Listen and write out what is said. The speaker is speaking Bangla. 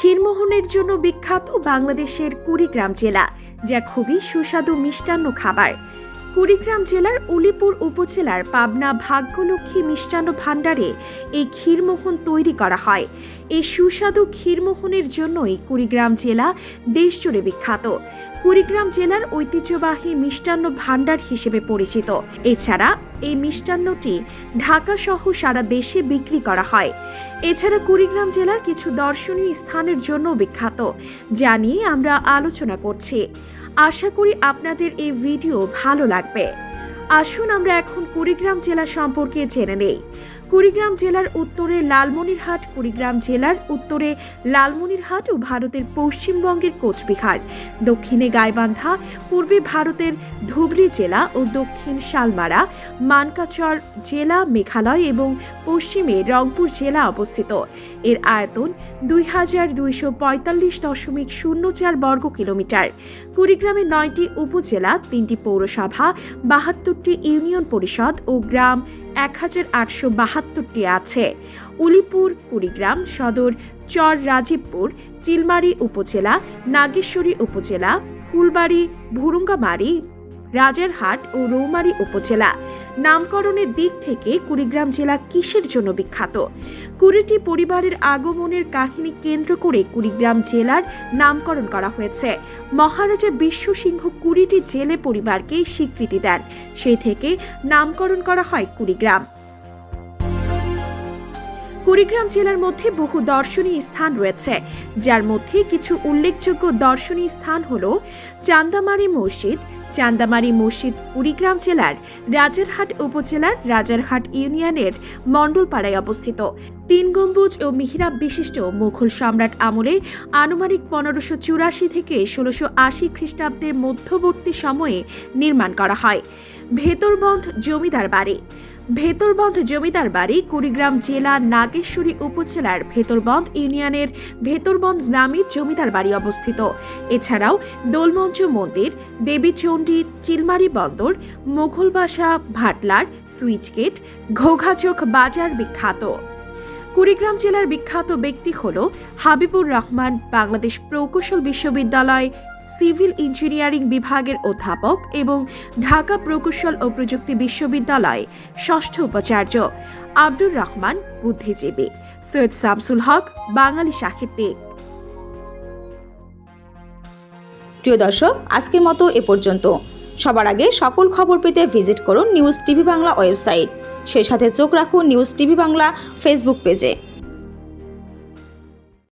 ক্ষীরমোহনের জন্য বিখ্যাত বাংলাদেশের কুড়িগ্রাম জেলা, যা খুবই সুস্বাদু মিষ্টান্ন খাবার। কুড়িগ্রাম জেলার উলিপুর উপজেলার পাবনা ভাগ্যলক্ষ্মী মিষ্টান্ন ভাণ্ডারে এই ক্ষীরমোহন তৈরি করা হয়। এই সুস্বাদু ক্ষীরমোহনের জন্যই কুড়িগ্রাম জেলা দেশজুড়ে বিখ্যাত। কুড়িগ্রাম জেলার ঐতিহ্যবাহী মিষ্টান্ন ভাণ্ডার হিসেবে পরিচিত। এছাড়া এই মিষ্টান্নটি ঢাকা সহ সারা দেশে বিক্রি করা হয়। এছাড়া কুড়িগ্রাম জেলার কিছু দর্শনীয় স্থানের জন্য বিখ্যাত, যা নিয়ে আমরা আলোচনা করছি। আশা করি আপনাদের এই ভিডিও ভালো লাগবে। আসুন আমরা এখন কুড়িগ্রাম জেলা সম্পর্কে জেনে নেই। কুড়িগ্রাম জেলার উত্তরে লালমনিরহাট, কুড়িগ্রাম জেলার উত্তরে লালমনিরহাট ও ভারতের পশ্চিমবঙ্গের কোচবিহার। দক্ষিণে গাইবান্ধা, পূর্বে ভারতের ধুবড়ী জেলা ও দক্ষিণ শালমারা, মানকাচর জেলা, মেঘালয় এবং পশ্চিমে রংপুর জেলা অবস্থিত। এর আয়তন দুই হাজার দুইশো পঁয়তাল্লিশ দশমিক শূন্য চার বর্গ কিলোমিটার। কুড়িগ্রামে নয়টি উপজেলা, তিনটি পৌরসভা, বাহাত্তরটি ইউনিয়ন পরিষদ ও গ্রাম এক হাজার আটশো বাহাত্তরটি আছে। উলিপুর, কুড়িগ্রাম সদর, চর রাজীবপুর, চিলমারি উপজেলা, নাগেশ্বরী উপজেলা, ফুলবাড়ি, ভুরুঙ্গামারি রাজারহাট ও রৌমারী উপজেলা। নামকরণের দিক থেকে কুড়িগ্রাম জেলা কিসের জন্য বিখ্যাত? কুড়িটি পরিবারের আগমনের কাহিনী কেন্দ্র করে কুড়িগ্রাম জেলার নামকরণ করা হয়েছে। মহারাজা বিশ্ব সিংহ কুড়িটি জেলে পরিবারকে স্বীকৃতি দেন। সেই থেকে নামকরণ করা হয় কুড়িগ্রাম। কুড়িগ্রাম জেলার মধ্যে বহু দর্শনীয় স্থান রয়েছে। যার মধ্যে কিছু উল্লেখযোগ্য দর্শনীয় স্থান হল চান্দামারি মসজিদ চান্দামারি মসজিদ কুড়িগ্রাম জেলার রাজারহাট উপজেলার রাজারহাট ইউনিয়নের মণ্ডলপাড়ায় অবস্থিত। তিন গম্বুজ ও মিহিরাব বিশিষ্ট মুঘল সম্রাট আমলে আনুমানিক পনেরোশো চুরাশি থেকে ষোলোশো আশি খ্রিস্টাব্দের মধ্যবর্তী সময়ে নির্মাণ করা হয়। ভেতরবন্ধ জমিদার বাড়ি। ভেতরবন্ধ জমিদার বাড়ি কুড়িগ্রাম জেলা নাগেশ্বরী উপজেলার ভেতরবন্ধ ইউনিয়নের ভেতরবন্ধ গ্রামে জমিদার বাড়ি অবস্থিত। এছাড়াও দোলমঞ্চ মন্দির, দেবীচণ্ডী, চিলমারি বন্দর, মোঘলবাসা, ভাটলার সুইচ গেট ঘোঘাচোখ বাজার বিখ্যাত। কুড়িগ্রাম জেলার বিখ্যাত ব্যক্তি হল হাবিবুর রহমান, বাংলাদেশ প্রকৌশল বিশ্ববিদ্যালয় সিভিল ইঞ্জিনিয়ারিং বিভাগের অধ্যাপক এবং ঢাকা প্রকৌশল ও প্রযুক্তি বিশ্ববিদ্যালয় ষষ্ঠ উপাচার্য। আব্দুর রহমান বুদ্ধিজীবী। সৈয়দ শামসুল হক, বাঙালি সাহিত্যিক। প্রিয় দর্শক, আজকের মতো এ পর্যন্ত। সবার আগে সকল খবর পেতে ভিজিট করুন নিউজ টিভি বাংলা ওয়েবসাইট। সেই সাথে চোখ রাখুন নিউজ টিভি বাংলা ফেসবুক পেজে।